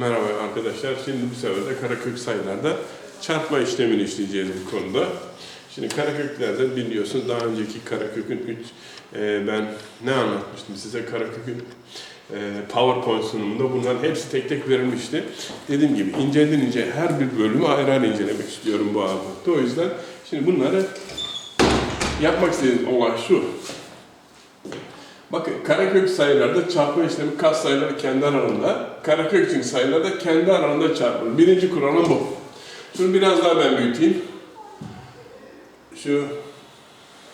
Merhaba arkadaşlar. Şimdi bu sefer de karakök sayılarda çarpma işlemini işleyeceğiz bu konuda. Şimdi karaköklerde biliyorsunuz daha önceki karakökün 3 ben ne anlatmıştım size karakökün e, PowerPoint sunumunda bunların hepsi tek tek verilmişti. Dediğim gibi inceden ince her bir bölümü ayrı ayrı incelemek istiyorum bu anlamda. O yüzden şimdi bunları yapmak istediğim olay şu. Bakın karekök sayılarda çarpma işlemi kas sayıları kendi aralarında, karekök için sayılarda kendi aralarında çarpılır. Birinci kuralım bu. Şunu biraz daha ben büyüteyim. Şu,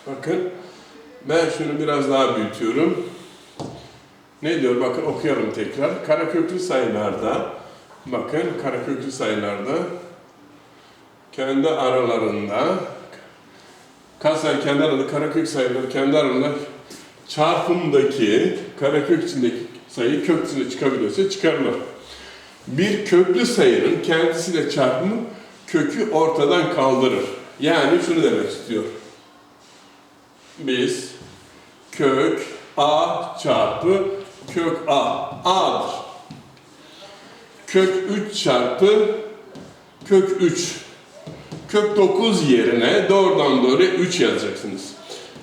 bakın, ben şunu biraz daha büyütüyorum. Ne diyor? Bakın okuyalım tekrar. Karaköklü sayılarda, bakın karaköklü sayılarda kendi aralarında kas sayı kendi aralarında, karakök sayıları kendi aralarında çarpımdaki karekök içindeki sayı kök içinde çıkabiliyorsa çıkarılır. Bir köklü sayının kendisiyle çarpımı kökü ortadan kaldırır. Yani şunu demek istiyor. Biz kök a çarpı kök a a'dır. Kök 3 çarpı kök 3 kök 9 yerine doğrudan doğruya 3 yazacaksınız.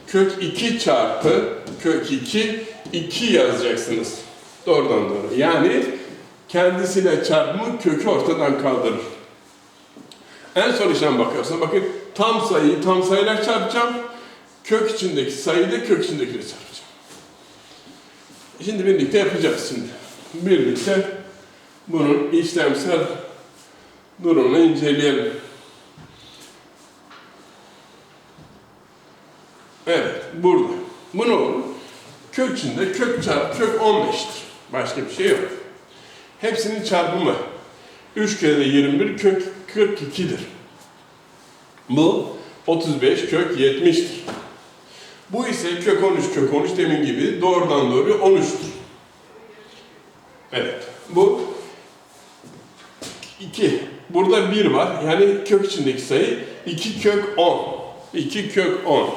Kök 2 çarpı kök 2, 2 yazacaksınız. Doğrudan doğru. Yani kendisiyle çarpımı kökü ortadan kaldırır. En son işlem bakıyorsun. Bakın tam sayıyı tam sayılar çarpacağım. Kök içindeki sayıyı da kök içindekiyle çarpacağım. Şimdi birlikte yapacağız şimdi. Birlikte bunun işlemsel durumunu inceleyelim. Evet, burada. Bu ne olur? Kök içinde kök çarpı kök 15'tir. Başka bir şey yok. Hepsinin çarpımı 3 kere de 21 kök 42'dir. Bu 35 kök 70'tir. Bu ise kök 13 kök 13 demin gibi doğrudan doğruya 13'tür. Evet. Bu 2. Burada 1 var. Yani kök içindeki sayı 2 kök 10. 2 kök 10.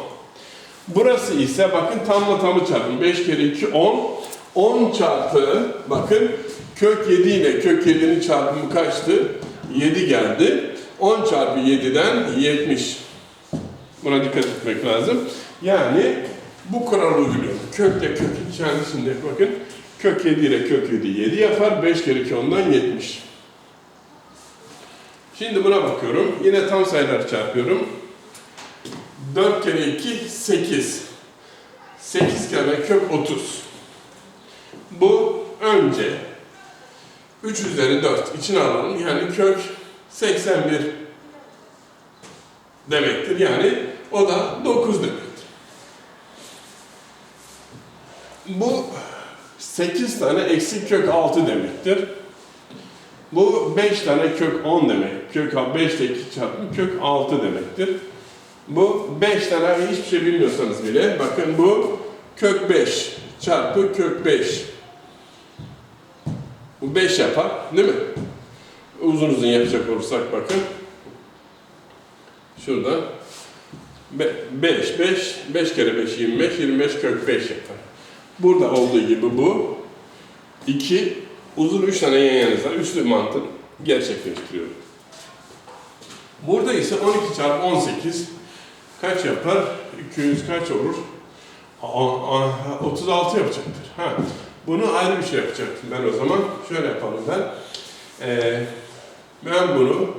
Burası ise bakın tamla tamı çarpın. 5 kere 2 10. 10 çarpı bakın kök 7 ile kök 7'nin çarpımı kaçtı? 7 geldi. 10 çarpı 7'den 70. Buna dikkat etmek lazım. Yani bu kural uyguluyor. Kökle kökün kendisinde bakın kök 7 ile kök 7 7 yapar. 5 kere 2 10'dan 70. Şimdi buna bakıyorum. Yine tam sayılar çarpıyorum. 4 kere 2 8. 8 kere kök 30. Bu önce 3 üzeri 4 içine alalım. Yani kök 81 demektir. Yani o da 9 demektir. Bu 8 tane eksi kök 6 demektir. Bu 5 tane kök 10 demek. Kök 5 ile 2 çarpım kök 6 demektir. Bu 5 tane hiçbir şey bilmiyorsanız bile bakın bu kök 5 çarpı kök 5. Bu 5 yapar değil mi? Uzun uzun yapacak olursak bakın. Şurada 5 5 5 kere 5 25 25 kök 5 yapar. Burada olduğu gibi bu 2 uzun 3 tane yan yazar. Üçlü mantık gerçekleştiriyor. Burada ise 12 çarpı 18 kaç yapar? 200 kaç olur? Aa, aa, 36 yapacaktır. Ha. Bunu ayrı bir şey yapacaktım ben o zaman. Şöyle yapalım ben. Ee, ben bunu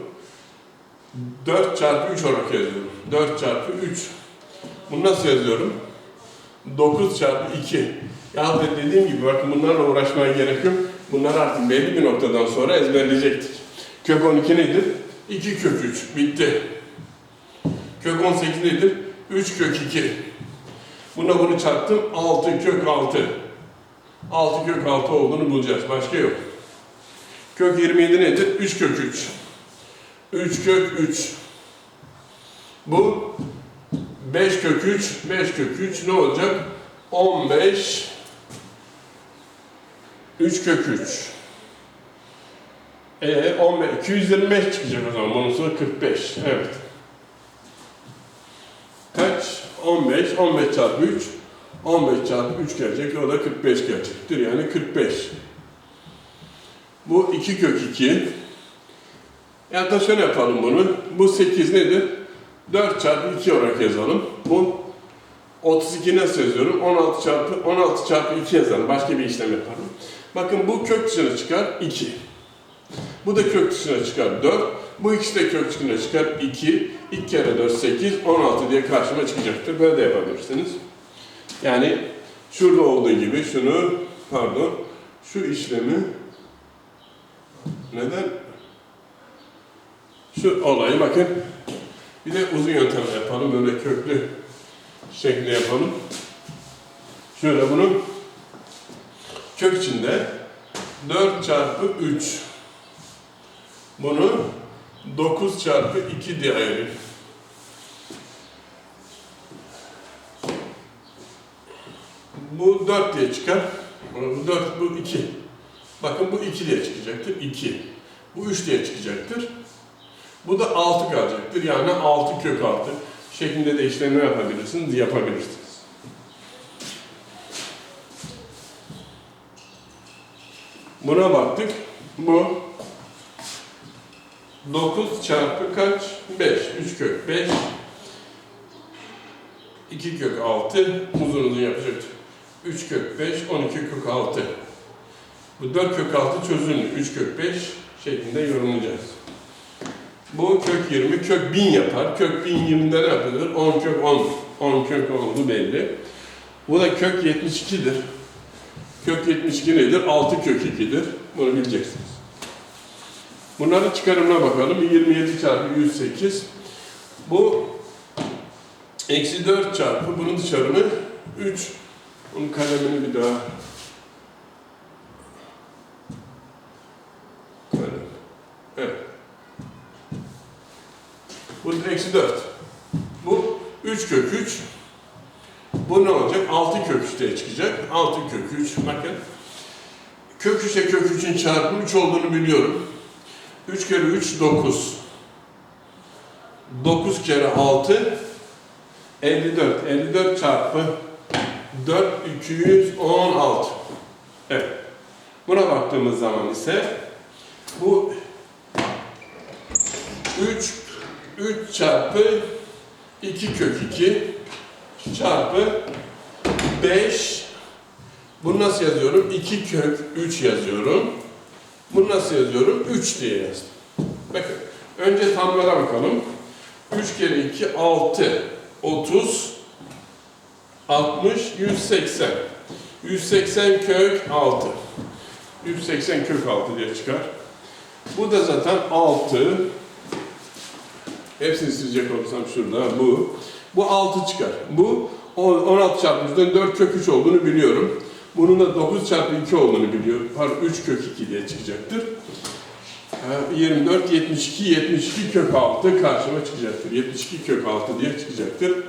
4 çarpı 3 olarak yazıyorum. 4 çarpı 3. Bunu nasıl yazıyorum? 9 çarpı 2. Ya dediğim gibi bakın bunlarla uğraşmaya gerek yok. Bunlar artık belli bir noktadan sonra ezberleyecektir. Kök 12 nedir? 2 kök 3. Bitti. Kök 18 nedir? 3 kök 2. Buna bunu çarptım. 6 kök 6. 6 kök 6 olduğunu bulacağız. Başka yok. Kök 27 nedir? 3 kök 3. 3 kök 3. Bu 5 kök 3. 5 kök 3 ne olacak? 15 3 kök 3. E 15, 225 çıkacak o zaman. Bunun sonu 45. Evet. Kaç? 15. 15 çarpı 3. 15 çarpı 3 gelecek. O da 45 gelecektir. Yani 45. Bu 2 kök 2. Ya da şöyle yapalım bunu. Bu 8 nedir? 4 çarpı 2 olarak yazalım. Bu 32 nasıl yazıyorum? 16 çarpı 16 çarpı 2 yazalım. Başka bir işlem yapalım. Bakın bu kök dışına çıkar 2. Bu da kök dışına çıkar 4. Bu ikisi de kök dışına çıkar 2. 2 kere 4 8 16 diye karşıma çıkacaktır. Böyle de yapabilirsiniz. Yani şurada olduğu gibi şunu pardon şu işlemi neden şu olayı bakın bir de uzun yöntemle yapalım böyle köklü şekli yapalım. Şöyle bunu kök içinde 4 çarpı 3 bunu 9 çarpı 2 diye ayırayım. Bu 4 diye çıkar. Bu 4, bu 2. Bakın bu 2 diye çıkacaktır. 2. Bu 3 diye çıkacaktır. Bu da 6 kalacaktır. Yani 6 kök 6 şeklinde de işlemi yapabilirsiniz, yapabilirsiniz. Buna baktık. Bu 9 çarpı kaç? 5. 3 kök 5. 2 kök 6. Uzun uzun yapacaktır. 3 kök 5, 12 kök 6. Bu 4 kök 6 çözümlü. 3 kök 5 şeklinde yorumlayacağız. Bu kök 20, kök 1000 yapar. Kök 1020'de ne yapılır? 10 kök 10. 10 kök 10'u belli. Bu da kök 72'dir. Kök 72 nedir? 6 kök 2'dir. Bunu bileceksiniz. Bunların çıkarımına bakalım. 27 çarpı 108. Bu eksi 4 çarpı bunun dışarımı 3. Bunun kalemini bir daha kalem. Evet. Bu eksi 4. Bu 3 kök 3. Bu ne olacak? 6 kök 3 diye çıkacak. 6 kök 3. Bakın. Kök 3'e kök 3'ün çarpımı 3 olduğunu biliyorum. 3 kere 3 9. 9 kere 6 54. 54 çarpı 4 216. Evet. Buna baktığımız zaman ise bu 3 3 çarpı 2 kök 2 çarpı 5 bunu nasıl yazıyorum? 2 kök 3 yazıyorum. Bunu nasıl yazıyorum? 3 diye yazdım. Bakın. Önce tamlara bakalım. 3 kere 2 6 30 60 180 180 kök 6 180 kök 6 diye çıkar. Bu da zaten 6 Hepsini silecek olursam şurada bu. Bu 6 çıkar. Bu 16 çarpı 3'den 4 kök 3 olduğunu biliyorum. Bunun da 9 çarpı 2 olduğunu biliyorum. Pardon 3 kök 2 diye çıkacaktır. Ee, 24, 72, 72 kök 6 karşıma çıkacaktır. 72 kök 6 diye çıkacaktır.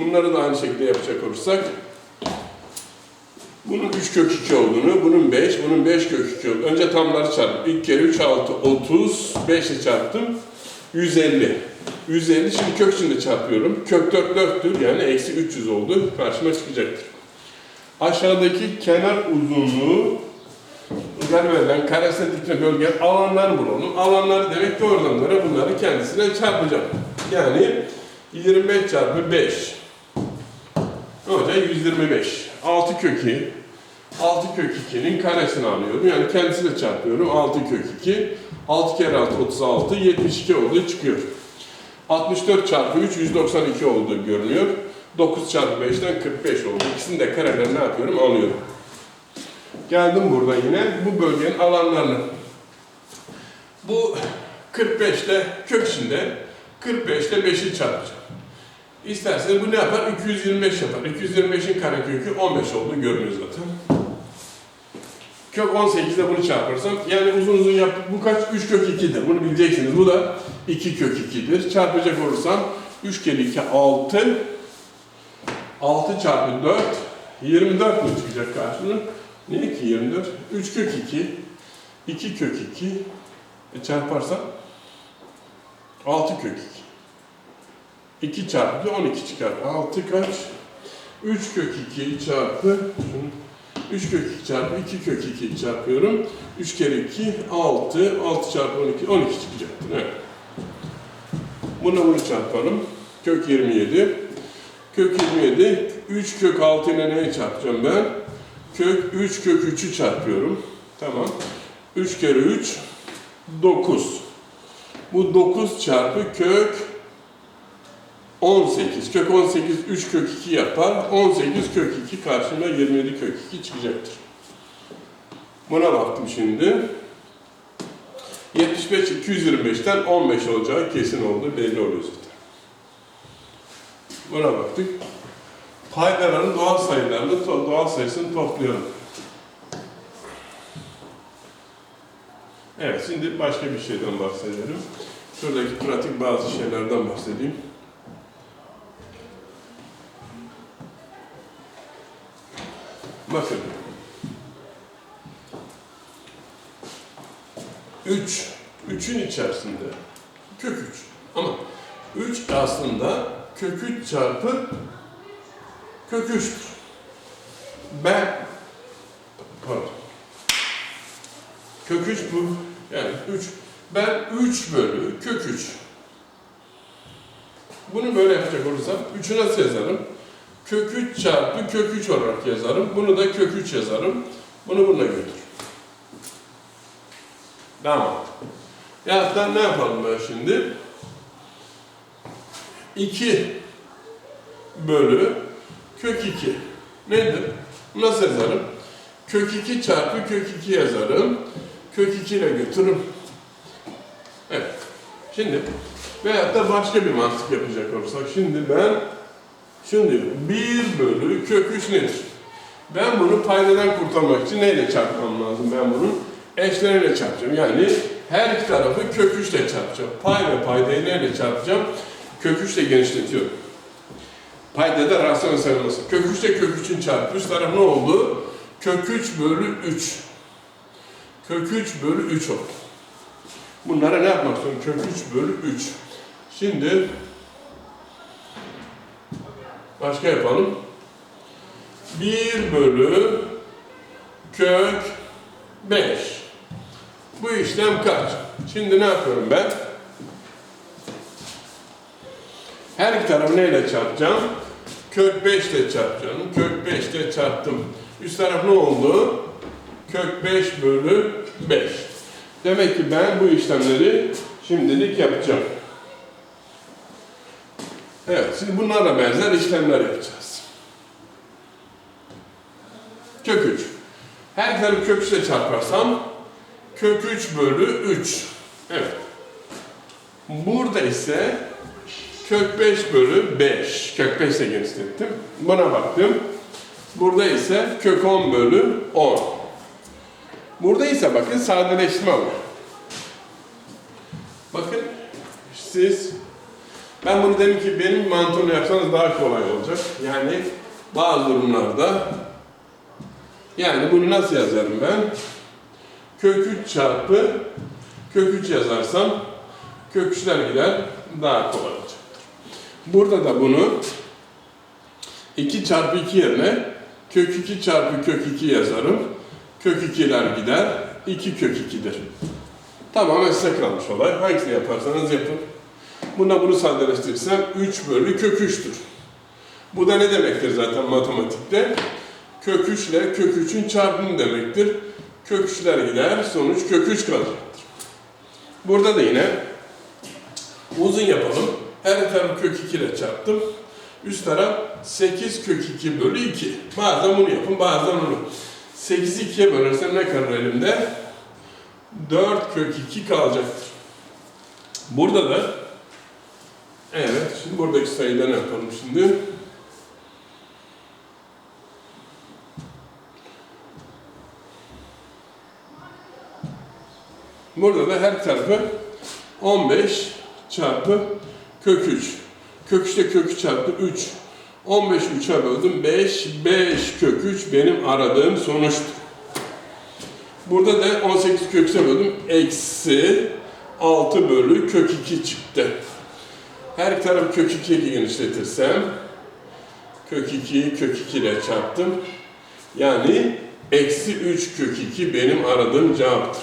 Bunları da aynı şekilde yapacak olursak bunun 3 kök 2 olduğunu, bunun 5, bunun 5 kök 2 olduğunu. Önce tamları çarpıp 2 kere 3 6 30, 5 ile çarptım. 150. 150 şimdi kök içinde çarpıyorum. Kök 4 4'tür yani eksi 300 oldu. Karşıma çıkacaktır. Aşağıdaki kenar uzunluğu yukarı verilen karesine dikme bölge alanlar bulalım. Alanları demek doğrudan doğruya bunları kendisine çarpacağım. Yani 25 çarpı 5. Ne olacak? 125. 6 kökü 6 kök 2'nin karesini alıyorum. Yani kendisiyle çarpıyorum. 6 kök 2. 6 kere 6 36. 72 olduğu çıkıyor. 64 çarpı 3 192 olduğu görünüyor. 9 çarpı 5'ten 45 oldu. İkisini de karelerini yapıyorum? Alıyorum. Geldim burada yine bu bölgenin alanlarını. Bu 45 ile kök içinde 45 ile 5'i çarpacağım. İsterseniz bu ne yapar? 225 yapar. 225'in karekökü 15 olduğu görünüyor zaten. Kök 18'de bunu çarparsam, yani uzun uzun yap, bu kaç? 3 kök 2'dir. Bunu bileceksiniz. Bu da 2 kök 2'dir. Çarpacak olursam 3 kere 2 6 6 çarpı 4 24 mu çıkacak karşına? Niye ki 24? 3 kök 2 2 kök 2 e çarparsam 6 kök 2 2 çarpı 12 çıkar. 6 kaç? 3 kök 2 çarpı şunu 3 kök 2 çarpı 2 kök 2 çarpıyorum. 3 kere 2 6. 6 çarpı 12 12 çıkacaktır. Evet. Buna bunu çarpalım. Kök 27. Kök 27. 3 kök 6 ile neye çarpacağım ben? Kök 3 kök 3'ü çarpıyorum. Tamam. 3 kere 3 9. Bu 9 çarpı kök 18. Kök 18 3 kök 2 yapar. 18 kök 2 karşına 27 kök 2 çıkacaktır. Buna baktım şimdi. 75 225'ten 15 olacağı kesin oldu. Belli oluyor zaten. Buna baktık. Paydaların doğal sayılarını, doğal sayısını toplayalım. Evet, şimdi başka bir şeyden bahsedelim. Şuradaki pratik bazı şeylerden bahsedeyim. Bakın. 3. 3'ün içerisinde kök 3. Ama 3 aslında kök 3 çarpı kök 3'tür. Ben pardon. Kök 3 bu. Yani 3. Ben 3 bölü kök 3. Bunu böyle yapacak olursam 3'ü nasıl yazarım? Kök 3 çarpı kök 3 olarak yazarım. Bunu da kök 3 yazarım. Bunu bununla götür. Tamam. Ya da ne yapalım ben şimdi? 2 bölü kök 2 nedir? Nasıl yazarım? Kök 2 çarpı kök 2 yazarım. Kök 2 ile götürürüm. Evet. Şimdi veyahut da başka bir mantık yapacak olursak şimdi ben diyorum. 1 bölü kök 3 nedir? Ben bunu paydadan kurtarmak için neyle çarpmam lazım ben bunun? Eşleriyle çarpacağım. Yani her iki tarafı kök 3 ile çarpacağım. Pay ve paydayı neyle çarpacağım? Kök 3 ile genişletiyorum. Paydada rasyonel sayılması. Kök 3 ile kök 3'ün çarpı. Üst taraf ne oldu? Kök 3 bölü 3. Kök 3 bölü 3 oldu. Bunlara ne yapmak zorunda? Kök 3 bölü 3. Şimdi başka yapalım. 1 bölü kök 5. Bu işlem kaç? Şimdi ne yapıyorum ben? Her iki tarafı neyle çarpacağım? Kök 5 ile çarpacağım. Kök 5 ile çarptım. Üst taraf ne oldu? Kök 5 bölü 5. Demek ki ben bu işlemleri şimdilik yapacağım. Evet, şimdi bunlarla benzer işlemler yapacağız. Kök 3. Her tarafı kök 3 ile çarparsam kök 3 bölü 3. Evet. Burada ise kök 5 bölü 5. Kök 5 ile genişlettim. Buna baktım. Burada ise kök 10 bölü 10. Burada ise bakın sadeleştirme var. Bakın siz ben bunu dedim ki benim mantığımı yapsanız daha kolay olacak. Yani bazı durumlarda yani bunu nasıl yazarım ben? Kök 3 çarpı kök 3 yazarsam kök 3'ler gider daha kolay olacaktır. Burada da bunu 2 çarpı 2 yerine kök 2 çarpı kök 2 yazarım. Kök 2'ler gider. 2 kök 2'dir. Tamamen size kalmış olay. Hangisini yaparsanız yapın. Buna bunu sadeleştirirsem 3 bölü kök 3'tür. Bu da ne demektir zaten matematikte? Kök 3 ile kök 3'ün çarpımı demektir. Kök 3'ler gider, sonuç kök 3 kalacaktır. Burada da yine uzun yapalım. Her tarafı kök 2 ile çarptım. Üst taraf 8 kök 2 bölü 2. Bazen bunu yapın, bazen bunu. 8'i 2'ye bölersem ne kalır elimde? 4 kök 2 kalacaktır. Burada da evet, şimdi buradaki sayıları yapalım şimdi. Burada da her tarafı 15 çarpı kök 3. Kök 3 kök 3 çarpı 3. 15 3'e böldüm. 5, 5 kök 3 benim aradığım sonuçtur. Burada da 18 kök 3'e böldüm. Eksi 6 bölü kök 2 çıktı. Her tarafı kök 2'ye genişletirsem kök 2'yi kök 2 ile çarptım. Yani Eksi 3 kök 2 benim aradığım cevaptır.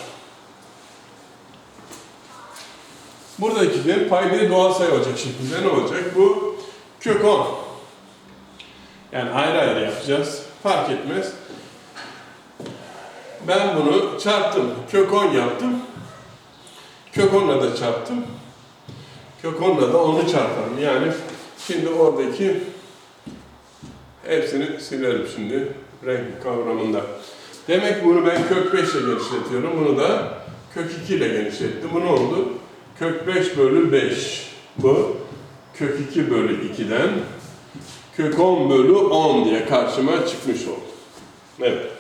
Buradakiler paydayı doğal sayı olacak şeklinde ne olacak? Bu kök 10. Yani ayrı ayrı yapacağız. Fark etmez. Ben bunu çarptım. Kök 10 yaptım. Kök 10'la da çarptım. Kök 10'la da 10'u çarparım. Yani şimdi oradaki hepsini silerim şimdi renk kavramında. Demek bunu ben kök 5 ile genişletiyorum. Bunu da kök 2 ile genişlettim. Bu ne oldu? Kök 5 bölü 5. Bu kök 2 bölü 2'den kök 10 bölü 10 diye karşıma çıkmış oldu. Evet.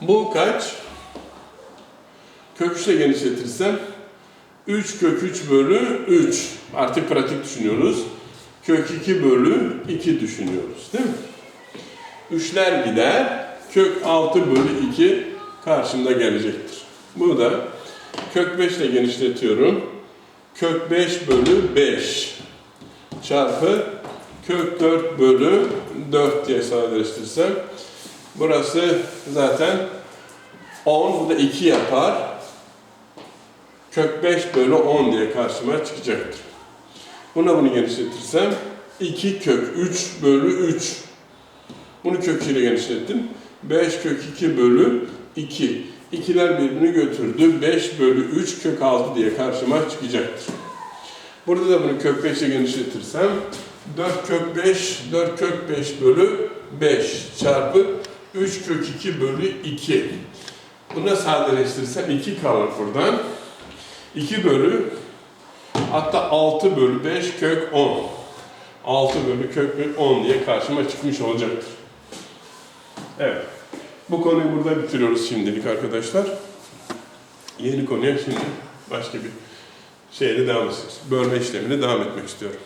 Bu kaç? Kök 3 ile genişletirsem 3 kök 3 bölü 3. Artık pratik düşünüyoruz. Kök 2 bölü 2 düşünüyoruz değil mi? Üçler gider. Kök 6 bölü 2 karşımda gelecektir. Bu da kök 5 ile genişletiyorum. Kök 5 bölü 5 çarpı kök 4 bölü 4 diye sadeleştirsem burası zaten 10 bu da 2 yapar. Kök 5 bölü 10 diye karşıma çıkacaktır. Buna bunu genişletirsem 2 kök 3 bölü 3. Bunu kök ile genişlettim. 5 kök 2 bölü 2. İkiler birbirini götürdü. 5 bölü 3 kök 6 diye karşıma çıkacaktır. Burada da bunu kök 5 ile genişletirsem 4 kök 5, 4 kök 5 bölü 5 çarpı 3 kök 2 bölü 2. Buna sadeleştirirsem 2 kalır buradan. 2 bölü hatta 6 bölü 5 kök 10. 6 bölü kök 10 diye karşıma çıkmış olacaktır. Evet. Bu konuyu burada bitiriyoruz şimdilik arkadaşlar. Yeni konuya şimdi başka bir şeyle devam edeceğiz. Bölme işlemine devam etmek istiyorum.